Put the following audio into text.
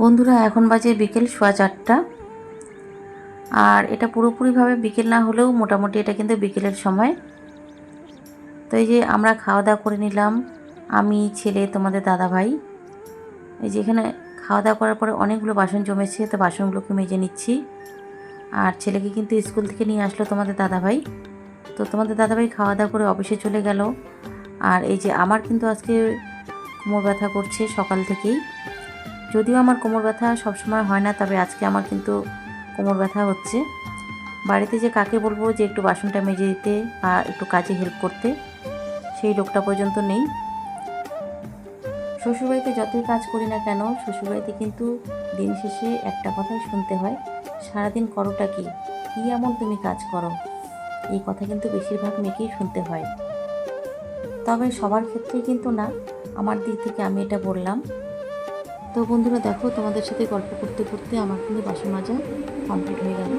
বন্ধুরা, এখন বাজে বিকেল সোয়া চারটা। আর এটা পুরোপুরিভাবে বিকেল না হলেও মোটামুটি এটা কিন্তু বিকেলের সময়। তো এই যে আমরা খাওয়া দাওয়া করে নিলাম। আমি, ছেলে, তোমাদের দাদা ভাই এই যে এখানে খাওয়া দাওয়া করার পরে অনেকগুলো বাসন জমেছে, তো বাসনগুলোকে মেজে নিচ্ছি। আর ছেলেকে কিন্তু স্কুল থেকে নিয়ে আসলো তোমাদের দাদা ভাই তো তোমাদের দাদাভাই খাওয়া দাওয়া করে অফিসে চলে গেল। আর এই যে আমার কিন্তু আজকে কোমর ব্যথা করছে সকাল থেকেই। যদিও আমার কোমর ব্যথা সবসময় হয় না, তবে আজকে আমার কিন্তু কোমর ব্যথা হচ্ছে। বাড়িতে যে কাকে বলব যে একটু বাসনটা মেজে দিতে বা একটু কাজে হেল্প করতে, সেই লোকটা পর্যন্ত নেই। শ্বশুরবাড়িতে যতই কাজ করি না কেন, শ্বশুরবাড়িতে কিন্তু দিন শেষে একটা কথাই শুনতে হয়, সারাদিন করোটা কি? কী এমন তুমি কাজ করো? এই কথা কিন্তু বেশিরভাগ মেয়েকেই শুনতে হয়। তবে সবার ক্ষেত্রেই কিন্তু না, আমার দিক থেকে আমি এটা বললাম। তো বন্ধুরা দেখো, তোমাদের সাথে গল্প করতে করতে আমার কিন্তু বাসন মাজা কমপ্লিট হয়ে গেল।